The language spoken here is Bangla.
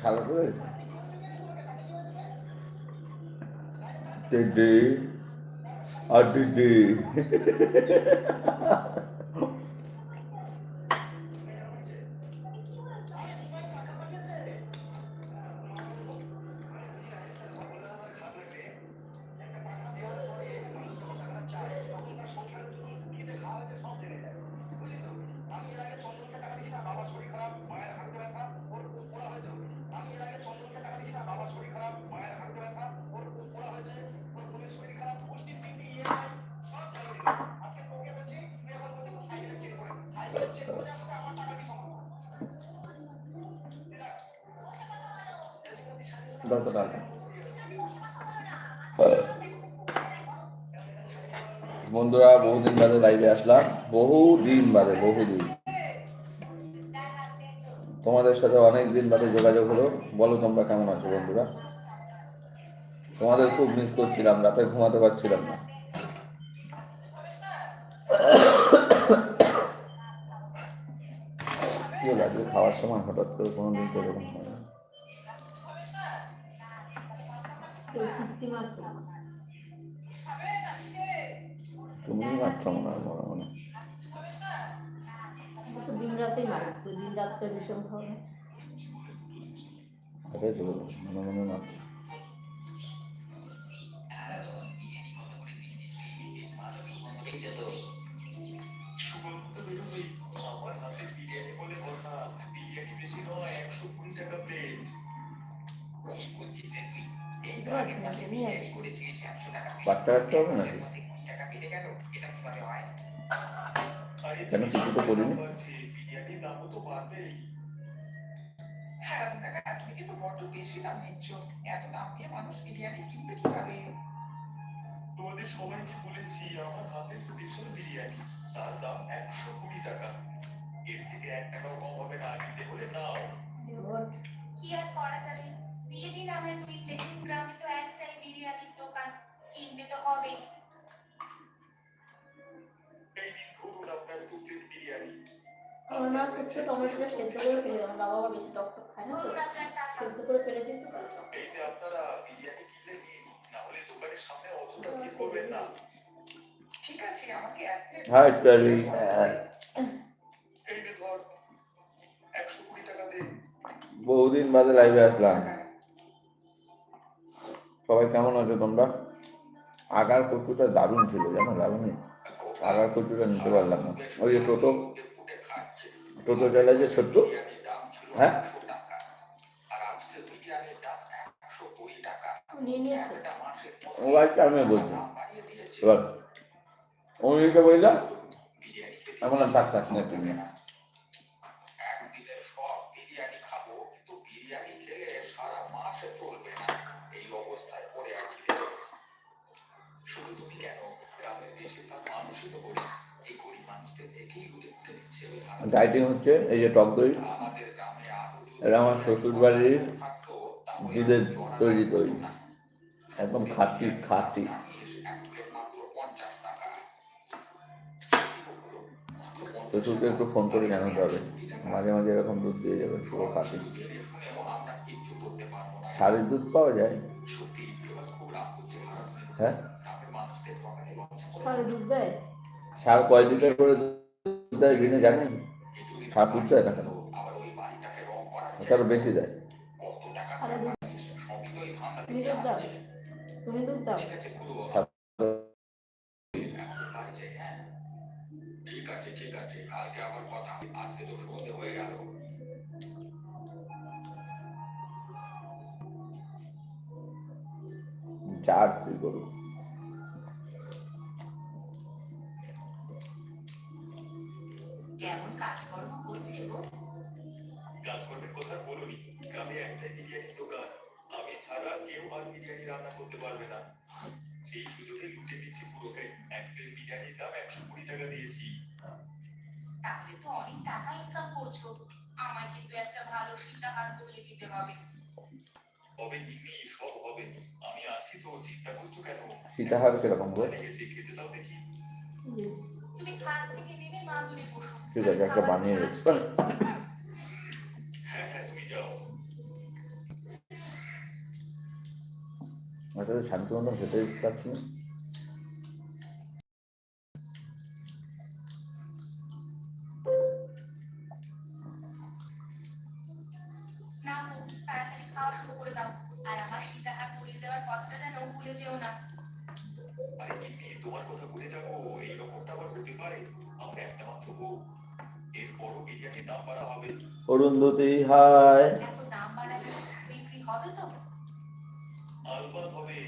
সালাতে করে টেডে আর টেডে। দরকার বন্ধুরা, বহুদিন বাদে লাইভে আসলাম। বহু দিন বাদে বহু দিন তোমাদের সাথে অনেক দিন বাদে যোগাযোগ হলো। বলো তোমরা কেমন আছো বন্ধুরা? তোমাদের খুব মিস করছিলাম, রাতে ঘুমাতে পারছিলাম না। কি হলো খাওয়ার সময় হঠাৎ করে কোনোদিন তো এরকম হয় না। তুমি মারছো মনে হয় মনে মনে। দিন রাতেই মারে দিন রাতটা ভীষণ খাওয়া না এটাই তো মনে মনে মারছো বুঝতে কেন কিছু তো করিনি তোমাদের সবাইকে বলেছি আমার হাতের স্পেশাল বিরিয়ানি তার দাম একশো কুড়ি টাকা এর থেকে এক টাকাও কম হবে না নিতে হলে নাও কি আর করা যাবে? দিয়ে দিন আমার দুই প্লেট গ্রামে তো একটাই বিরিয়ানির দোকান। কিনতে তো হবেই। এই দিন ধরুন আপনার দু প্লেট বিরিয়ানি। আমার মা করছে টমেটোটা সেদ্ধ করে ফেলে আমার বাবা আবার বেশি টক টক খায় না তো। ধরুন আপনার টাকা সেদ্ধ করে ফেলে দিতে এই যে আপনারা বিরিয়ানি কিনলে নিন না হলে দোকানের সামনে অতটা ভিড় করবেন না? ঠিক আছে আমাকে এক প্লেট হাই কারি এই নে ধর একশো কুড়ি টাকা দে। বহুদিন বাদে লাইভে আসলাম। সবাই কেমন আছো তোমরা? আগার কচুটা দারুণ ছিল, জানো? দারুণই। আগার কচুটা নিতে পারলাম না। ওই যে টোটো। টোটো চালায় যে ছোট্ট হ্যাঁ? ও আজকে আমি বলছি। এবার অমনিকে বললাম আর থাক থাক, না ডাইটিং হচ্ছে এই যে টক দই। এটা আমার শ্বশুর বাড়ির দুধের তৈরি তৈরি। একদম খাঁটি খাঁটি। শ্বশুরকে একটু ফোন করে জানাতে হবে। মাঝে মাঝে এরকম দুধ দিয়ে যাবে পুরো খাঁটি। শাড়ির দুধ পাওয়া যায়? হয়ে? দুধ দেয়? সার কয় লিটার করে দেয় দিনে জানেন? সার দেয় না কেন? তার বেশি দেয়। হ্যাঁ হয়ে জার্সি গরু। কেমন কাজকর্ম হচ্ছে গো। কাজকর্মের কথা বলুনি। গ্রামে একটা বিরিয়ানির দোকান। আমি ছাড়া কেউ আর বিরিয়ানি রান্না করতে পারবে না। সেই সুযোগে লুটে দিচ্ছি পুরোকে। এক প্লেট বিরিয়ানির দাম একশো কুড়ি টাকা দিয়েছি। তাহলে তো অনেক টাকা ইনকাম করছ। আমায় কিন্তু একটা ভালো সীতাহার করিয়ে দিতে হবে। হবে নিমি সব হবে? আমি আছি তো। চিন্তা করছ কেন? সীতাহার কীরকম গো? খেতে দাও দেখি। ঠিক আছে একটা বানিয়ে রেখে আচ্ছা, শান্তি মতন খেতে পারছি না? আরে গিন্নি তোমার কথা ভুলে যাব এই রকমটা আবার হতে পারে। আমরা একটা মাত্র বউ। এরপরও বিরিয়ানির দাম বাড়া হবে। অরুন্ধতি হায় এত দাম বাড়াবে বিক্রি হবে তো? আলবাত হবে।